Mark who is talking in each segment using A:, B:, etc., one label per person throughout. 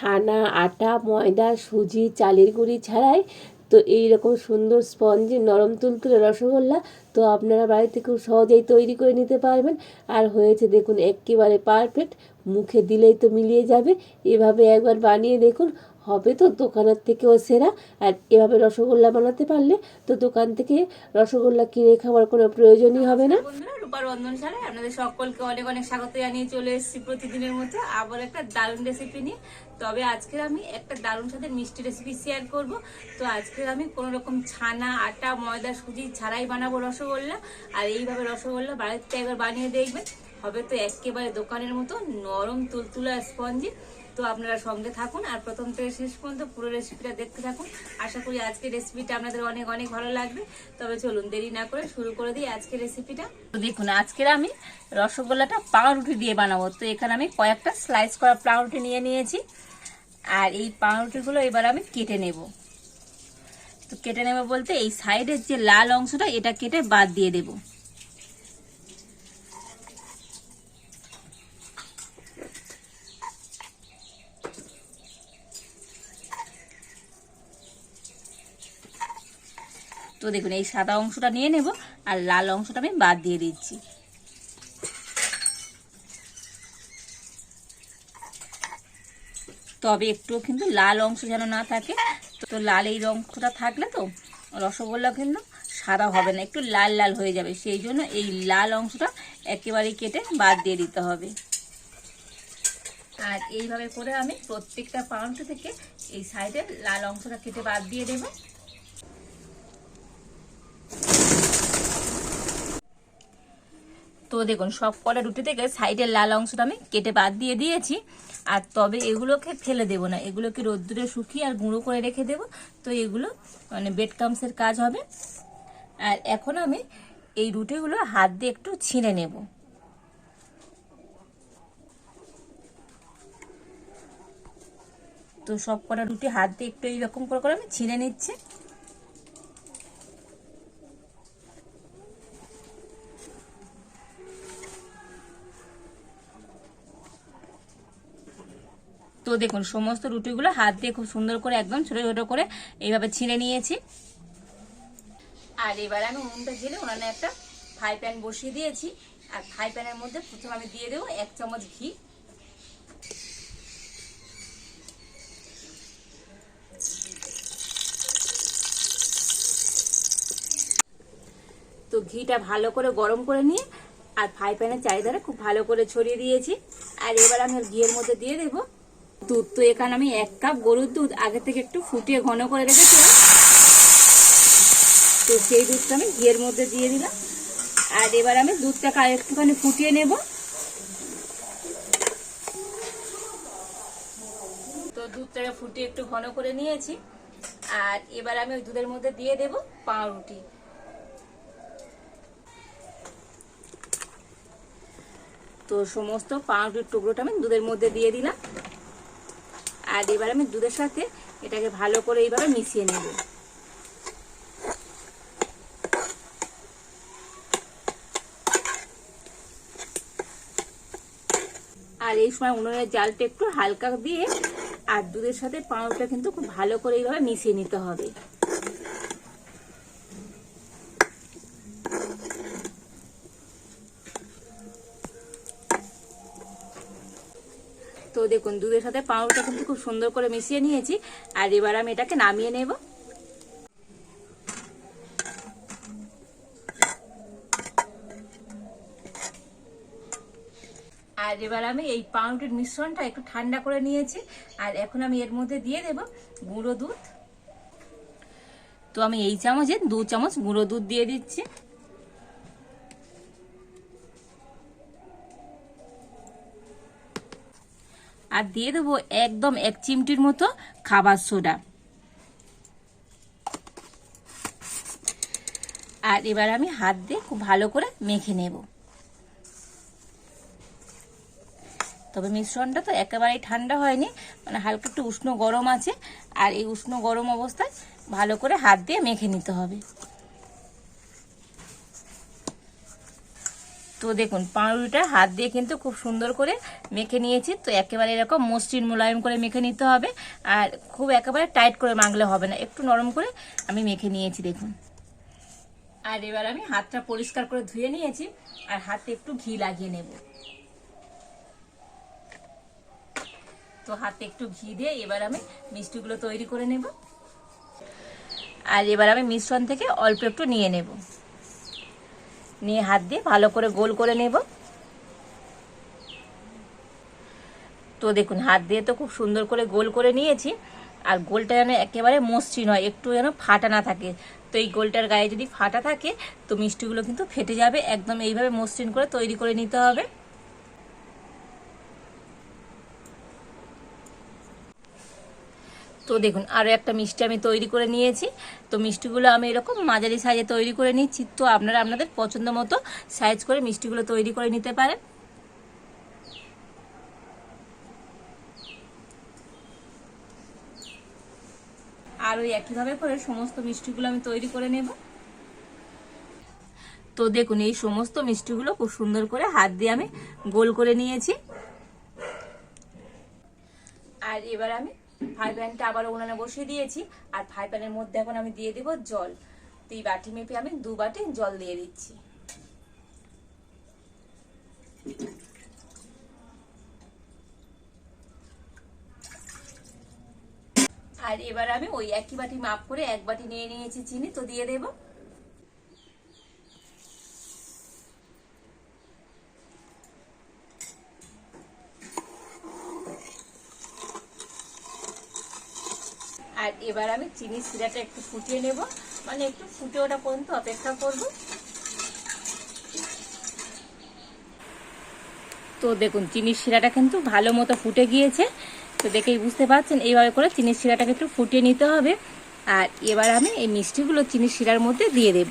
A: ছানা, আটা, ময়দা, সুজি, চালের গুঁড়ি ছাড়াই তো এই রকম সুন্দর স্পঞ্জে নরম তুলতুলে রসগোল্লা তো আপনারা বাড়িতে খুব সহজেই তৈরি করে নিতে পারবেন। আর হয়েছে দেখুন, একেবারে পারফেক্ট মুখে দিলেই তো মিলিয়ে যাবে। এভাবে একবার বানিয়ে দেখুন হবে তো দোকানের থেকেও সেরা। আর এভাবে রসগোল্লা বানাতে পারলে তো দোকান থেকে রসগোল্লা কিনে খাওয়ার কোনো প্রয়োজনই হবে না।
B: রূপার রন্ধনশালায় আপনাদের সকলকে অনেক অনেক স্বাগত জানিয়ে চলে এসেছি প্রতিদিনের মতো আবার একটা দারুণ রেসিপি নিয়ে। তবে আজকে আমি একটা দারুণ সাথে মিষ্টি রেসিপি শেয়ার করব। তো আজকে আমি কোনো রকম ছানা, আটা, ময়দা, সুজি ছাড়াই বানাবো রসগোল্লা। আর এইভাবে রসগোল্লা বাড়িতে একবার বানিয়ে দেখবেন। হবে তো একেবারে দোকানের মতো নরম তুলতুলা স্পঞ্জি তো আপনারা সঙ্গে থাকুন আর প্রথম থেকে শেষ পর্যন্ত পুরো রেসিপিটা দেখতে থাকুন। আশা করি আজকের রেসিপিটা আপনাদের অনেক অনেক ভালো লাগবে। তবে চলুন দেরি না করে শুরু করে দিই আজকের রেসিপিটা তো দেখুন, আজকের আমি রসগোল্লাটা পাউরুটি দিয়ে বানাবো। তো এখানে আমি কয়েকটা স্লাইস করা পাউরুটি নিয়ে নিয়েছি। আর এই পাউরুটিগুলো এবার আমি কেটে নেব। তো কেটে নেব বলতে এই সাইডের যে লাল অংশটা, এটা কেটে বাদ দিয়ে দেবো। তো দেখুন, এই সাদা অংশটা নিয়ে নেব আর লাল অংশটা আমি বাদ দিয়ে দিচ্ছি। তবে একটু কিন্তু লাল অংশ যেন না থাকে, তো লাল এই অংশটা থাকলে তো রসগোল্লা কিন্তু সাদা হবে না, একটু লাল লাল হয়ে যাবে। সেই জন্য এই লাল অংশটা একেবারেই কেটে বাদ দিয়ে দিতে হবে। আর এইভাবে করে আমি প্রত্যেকটা পাউন্ড থেকে এই সাইডের লাল অংশটা কেটে বাদ দিয়ে দেবো। তো দেখুন, সব কটা রুটি থেকে সাইডের লাল অংশটা আমি কেটে বাদ দিয়ে দিয়েছি। আর তবে এগুলোকে ফেলে দেব না। এগুলোকে রোদ্দুরে শুকিয়ে আর গুঁড়ো করে রেখে দেব। তো এগুলো মানে বেড কামসের কাজ হবে। আর এখন আমি এই রুটিগুলো হাত দিয়ে একটু ছিঁড়ে নেব। তো সব কটা রুটি হাত দিয়ে একটু এইরকম করে করে আমি ছিঁড়ে নিচ্ছি। তো দেখুন, সমস্ত রুটিগুলো হাত দিয়ে খুব সুন্দর করে একদম ছোট ছোট করে এইভাবে ছিঁড়ে নিয়েছি। আর এবার আমি উনুনটা ঝেলে উনানে একটা ফ্রাই প্যান বসিয়ে দিয়েছি। আর ফ্রাই প্যানের মধ্যে প্রথমে আমি দিয়ে দেবো এক চামচ ঘি। তো ঘিটা ভালো করে গরম করে নিয়ে আর ফ্রাই প্যানের চারিধারে খুব ভালো করে ছড়িয়ে দিয়েছি। আর এবার আমি ঘিয়ের মধ্যে দিয়ে দেবো দুধ তো এখানে আমি এক কাপ গরুর দুধ, আগে থেকে একটু ফুটিয়ে ঘন করে রেখেছিলাম। তো সেই দুধটা আমি ঘিয়ের মধ্যে দিয়ে দিলাম। আর এবার আমি দুধটাকে আর একটুখানি ফুটিয়ে নেব। তো দুধটাকে ফুটিয়ে একটু ঘন করে নিয়েছি। আর এবার আমি ওই দুধের মধ্যে দিয়ে দেব পাউরুটি। তো সমস্ত পাউরুটির টুকরোটা আমি দুধের মধ্যে দিয়ে দিলাম। আর এবার আমি দুধের সাথে এটাকে ভালো করে এইভাবে মিশিয়ে নেব। আর এই সময় উনুনের জালটা একটু হালকা দিয়ে আর দুধের সাথে পাউরুটা কিন্তু খুব ভালো করে এইভাবে মিশিয়ে নিতে হবে। তো দেখুন, দুধের সাথে পাউরুটা কিন্তু খুব সুন্দর করে মিশিয়ে নিয়েছি। আর এবার আমি এটাকে নামিয়ে নেব। আর এবার আমি এই পাউরুটির মিশ্রণটা একটু ঠান্ডা করে নিয়েছি। আর এখন আমি এর মধ্যে দিয়ে দেব গুঁড়ো দুধ। তো আমি এই চামচে দু চামচ গুঁড়ো দুধ দিয়ে দিচ্ছি। আর দিয়ে দেবো একদম এক চিমটির মতো খাবার সোডা। আর এবার আমি হাত দিয়ে খুব ভালো করে মেখে নেব। তবে মিশ্রণটা তো একেবারেই ঠান্ডা হয়নি মানে হালকা একটু উষ্ণ গরম আছে, আর এই উষ্ণ গরম অবস্থায় ভালো করে হাত দিয়ে মেখে নিতে হবে। তো দেখুন, পাউরুটিটা হাত দিয়ে কিন্তু খুব সুন্দর করে মেখে নিয়েছি। তো একেবারে এরকম মসৃণ মোলায়েম করে মেখে নিতে হবে। আর খুব একেবারে টাইট করে মাখলে হবে না। একটু নরম করে আমি মেখে নিয়েছি, দেখুন। আর এবার আমি হাতটা পরিষ্কার করে ধুয়ে নিয়েছি। আর হাতে একটু ঘি লাগিয়ে নেব। তো হাতে একটু ঘি দিয়ে এবার আমি মিষ্টিগুলো তৈরি করে নেব। আর এবার আমি মিশ্রণ থেকে অল্প একটু নিয়ে নেব। নিয়ে হাত দিয়ে ভালো করে গোল করে নেব। তো দেখুন, হাত দিয়ে তো খুব সুন্দর করে গোল করে নিয়েছি। আর গোলটা যেন একেবারে মসৃণ হয়, একটু যেন ফাটা না থাকে। তো এই গোলটার গায়ে যদি ফাটা থাকে, তো মিষ্টিগুলো কিন্তু ফেটে যাবে। একদম এইভাবে মসৃণ করে তৈরি করে নিতে হবে। তো দেখুন আরও একটা মিষ্টি আমি তৈরি করে নিয়েছি। তো মিষ্টিগুলো আমি এরকম মাঝারি সাইজে তৈরি করে নিচ্ছি। তো আপনারা আপনাদের পছন্দ মতো সাইজ করে মিষ্টিগুলো তৈরি করে নিতে পারেন। আর ওই একইভাবে করে সমস্ত মিষ্টিগুলো আমি তৈরি করে নেব। তো দেখুন, এই সমস্ত মিষ্টিগুলো খুব সুন্দর করে হাত দিয়ে আমি গোল করে নিয়েছি। আর এবার আমি ফ্রাই প্যানটা আবার উনানে বসিয়ে দিয়েছি, আর ফ্রাই প্যানের মধ্যে এখন আমি দিয়ে দেব জল। তো এই বাটি মেপে আমি দু বাটি জল দিয়ে দিচ্ছি। আর এবার আমি ওই একই বাটি মাপ করে এক বাটি নিয়ে নিয়েছি চিনি, তো দিয়ে দেব। আর এবার আমি চিনি সিরাটা একটু ফুটিয়ে নেব। মানে একটু ফুটে ওটা পর্যন্ত অপেক্ষা করব। তো দেখুন, চিনির শিরাটা কিন্তু ভালো মতো ফুটে গিয়েছে। তো দেখেই বুঝতে পারছেন, এইভাবে করে চিনির শিরাটাকে একটু ফুটিয়ে নিতে হবে। আর এবার আমি এই মিষ্টিগুলো চিনির শিরার মধ্যে দিয়ে দেব।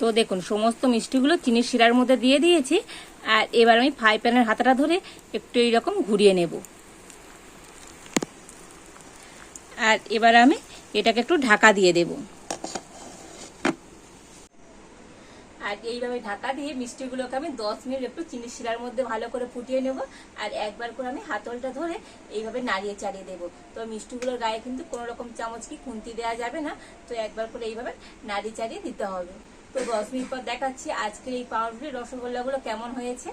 B: তো দেখুন, সমস্ত মিষ্টিগুলো চিনির শিরার মধ্যে দিয়ে দিয়েছি, আর এবার আমি ফ্রাই প্যানের হাতাটা ধরে একটু এইরকম ঘুরিয়ে নেব। আর এবার আমি এটাকে একটু ঢাকা দিয়ে দেব। আর এইভাবে ঢাকা দিয়ে মিষ্টিগুলোকে আমি দশ মিনিট একটু চিনির শিরার মধ্যে ভালো করে ফুটিয়ে নেব, আর একবার করে আমি হাতলটা ধরে এইভাবে নাড়িয়ে চাড়িয়ে দেব। তো মিষ্টিগুলোর গায়ে কিন্তু কোনো রকম চামচ কি খুন্তি দেওয়া যাবে না, তো একবার করে এইভাবে নাড়িয়ে চাড়িয়ে দিতে হবে। তো দশ মিনিট পর দেখাচ্ছি আজকে এই পাউরুটি রসগোল্লাগুলো কেমন হয়েছে।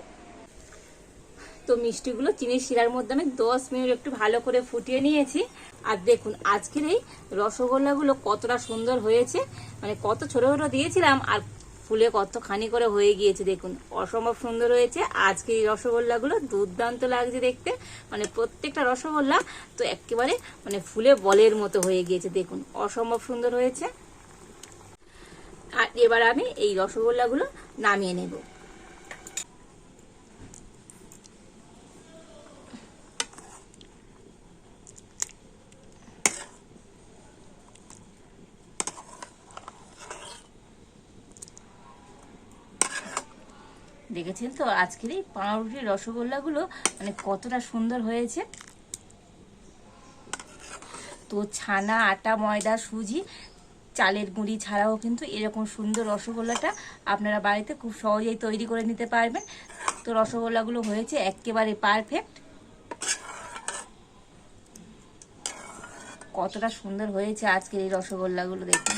B: তো মিষ্টিগুলো চিনির শিরার মধ্যে আমি দশ মিনিট একটু ভালো করে ফুটিয়ে নিয়েছি। আর দেখুন, আজকের এই রসগোল্লাগুলো কতটা সুন্দর হয়েছে। মানে কত ছোট ছোট দিয়েছিলাম আর ফুলে কতখানি করে হয়ে গিয়েছে, দেখুন। অসম্ভব সুন্দর হয়েছে। আজকে এই রসগোল্লাগুলো দুর্দান্ত লাগছে দেখতে। মানে প্রত্যেকটা রসগোল্লা তো একেবারে মানে ফুলে বলের মতো হয়ে গিয়েছে, দেখুন। অসম্ভব সুন্দর হয়েছে। আর এবার আমি এই রসগোল্লাগুলো নামিয়ে নেব। দেখেছেন তো, আজকের এই পাউরুটির রসগোল্লাগুলো মানে কতটা সুন্দর হয়েছে। তো ছানা, আটা, ময়দা, সুজি চালের গুঁড়ি ছাড়াও কিন্তু এরকম সুন্দর রসগোল্লাটা আপনারা বাড়িতে খুব সহজেই তৈরি করে নিতে পারবেন। তো রসগোল্লাগুলো হয়েছে একেবারে পারফেক্ট কতটা সুন্দর হয়েছে আজকের এই রসগোল্লাগুলো দেখুন।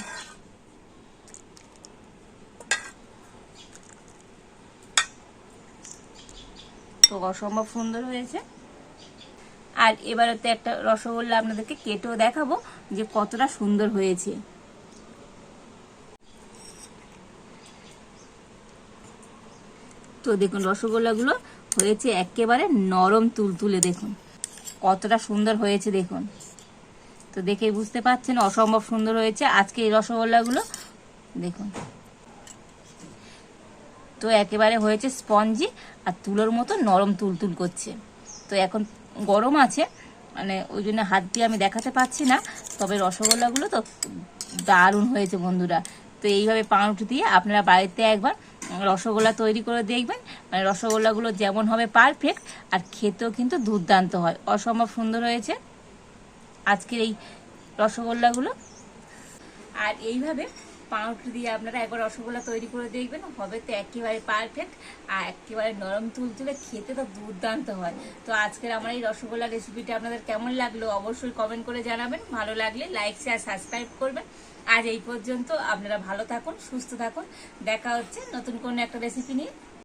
B: তো অসম্ভব সুন্দর হয়েছে। আর এবারে তো একটা রসগোল্লা আপনাদেরকে কেটেও দেখাবো যে কতটা সুন্দর হয়েছে। তো দেখুন, রসগোল্লাগুলো হয়েছে একেবারে নরম তুলতুলে, দেখুন। কতটা সুন্দর হয়েছে, দেখুন। তো দেখে বুঝতে পারছেন, অসম্ভব সুন্দর হয়েছে আজকে এই রসগোল্লাগুলো, দেখুন। তো একেবারে হয়েছে স্পঞ্জি আর তুলোর মতো নরম তুলতুল করছে। তো এখন গরম আছে মানে ওই জন্য হাত দিয়ে আমি দেখাতে পাচ্ছি না, তবে রসগোল্লাগুলো তো দারুণ হয়েছে বন্ধুরা। তো এইভাবে পাউরুটি দিয়ে আপনারা বাড়িতে একবার রসগোল্লা তৈরি করে দেখবেন। মানে রসগোল্লাগুলো যেমন হবে পারফেক্ট আর খেতেও কিন্তু দুর্দান্ত হয়। অসম্ভব সুন্দর হয়েছে আজকের এই রসগোল্লাগুলো। আর এইভাবে পাউরুটি দিয়ে আপনারা একবার রসগোল্লা তৈরি করে দেখবেন, হবে তো একেবারে পারফেক্ট আর একেবারে নরম তুল তুলে খেতে তো দুর্দান্ত হয়। তো আজকের আমার এই রসগোল্লা রেসিপিটা আপনাদের কেমন লাগল অবশ্যই কমেন্ট করে জানাবেন। ভালো লাগলে লাইক শেয়ার সাবস্ক্রাইব করবেন। আজ এই পর্যন্ত আপনারা ভালো থাকুন, সুস্থ থাকুন। দেখা হচ্ছে নতুন কোনো একটা রেসিপি নিয়ে।